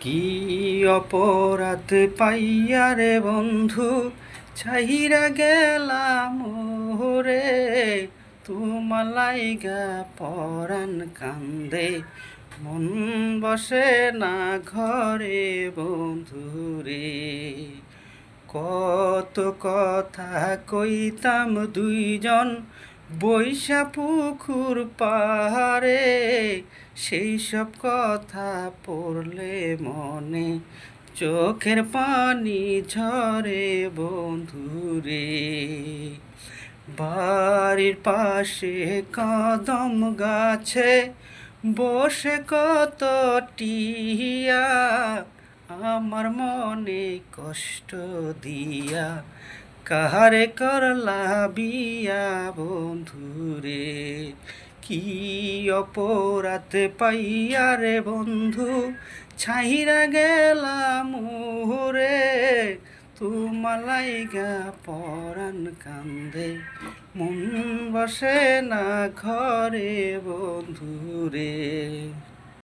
কি অপরাধ পাইয়া রে বন্ধু? চাহিরা গেলাম রে তুমালাই গা পরাণ কান্দে। মন বসে না ঘরে বন্ধু রে। কত কথা কইতাম দুইজন বৈশা পুকুর পাহাড়ে সেই সব কথা পড়লে মনে, চোখের পানি ঝরে বন্ধুরে। বাড়ির পাশে কদম গাছে বসে কত টিয়া, আমার মনে কষ্ট দিয়া কাহারে করলা বিয়া বন্ধুরে? কি অপরাধ পাইয়া রে বন্ধু? ছাইরা গেলাম রে তুমালাই গা পরাণ কান্দে। মন বসে না ঘরে বন্ধুরে।